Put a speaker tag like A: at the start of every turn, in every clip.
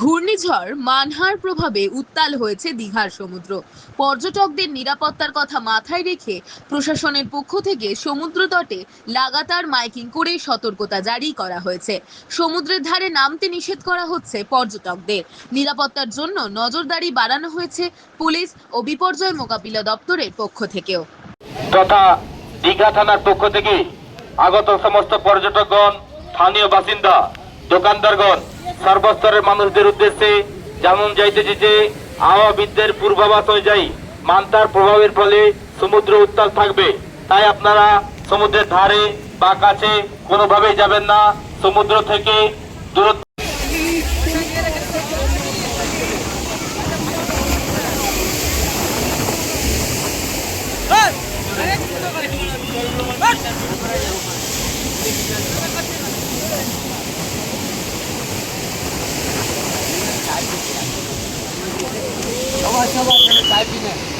A: ঘূর্ণিঝড় মানহার প্রভাবে উত্তাল হয়েছে দীঘার সমুদ্র। পর্যটকদের নিরাপত্তার কথা মাথায় রেখে প্রশাসনের পক্ষ থেকে সমুদ্র তটে লাগাতার মাইকিং করে সতর্কতা জারি করা হয়েছে। সমুদ্রের ধারে নামতে নিষেধ করা হচ্ছে পর্যটকদের। নিরাপত্তার জন্য নজরদারি বাড়ানো হয়েছে পুলিশ ও বিপর্যয় মোকাবিলা দপ্তরের পক্ষ থেকেও।
B: তথা দীঘা থানার পক্ষ থেকে আগত সমস্ত পর্যটকগণ, স্থানীয় বাসিন্দা, দোকানদারগণ সর্বস্তরের মানুষদের উদ্দেশ্যে যেমন যাইতেছে যে আবহাওয়াবিদদের পূর্বাভাস অনুযায়ী মান্তার প্রভাবের ফলে সমুদ্র উত্তাল থাকবে। তাই আপনারা সমুদ্রের ধারে বা কাছে কোনোভাবেই যাবেন না। সমুদ্র থেকে দূরত্ব Yeah.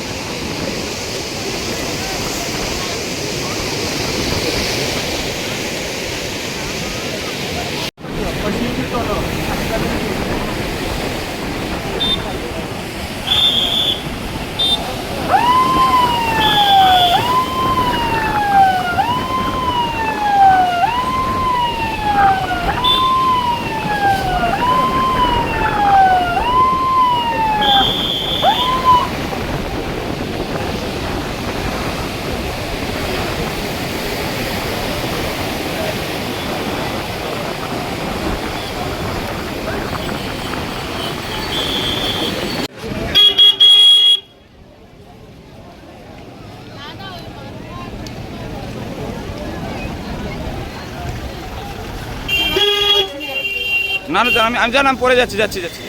C: না না আমি আমি জানাম পরে যাচ্ছি যাচ্ছি যাচ্ছি।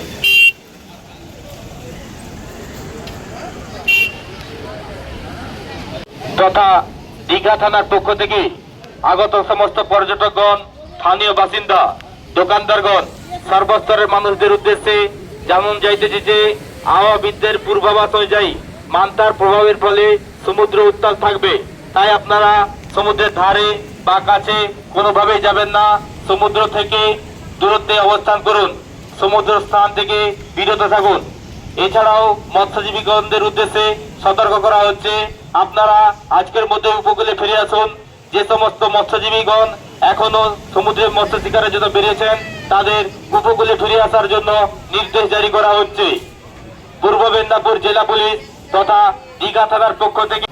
B: তথা দীঘা থানার পক্ষ থেকে আগত সমস্ত পর্যটকগণ, স্থানীয় বাসিন্দা, দোকানদারগণ, সর্বস্তরের মানুষদের উদ্দেশ্যে যেমন যাইতেছে যে আবহাওয়াবিদদের পূর্বাভাস অনুযায়ী মান্তার প্রভাবের ফলে সমুদ্র উত্তাল থাকবে। তাই আপনারা সমুদ্রের ধারে বা কাছে কোনোভাবেই যাবেন না। সমুদ্র থেকে দূরত্বে অবস্থান করুন। সমুদ্র স্থান থেকে বিরত থাকুন। এছাড়াও মৎস্যজীবীগণদের উদ্দেশ্যে সতর্ক করা হচ্ছে। আপনারা আজকের মধ্যে উপকূলে ফিরে আসুন। যে সমস্ত মৎস্যজীবীগণ এখনও সমুদ্রে মৎস্য শিকারের জন্য বেরিয়েছেন, তাদের উপকূলে ফিরে আসার জন্য নির্দেশ জারি করা হচ্ছে। পূর্ব মেদিনীপুর জেলা পুলিশ তথা দীঘা থানার পক্ষ থেকে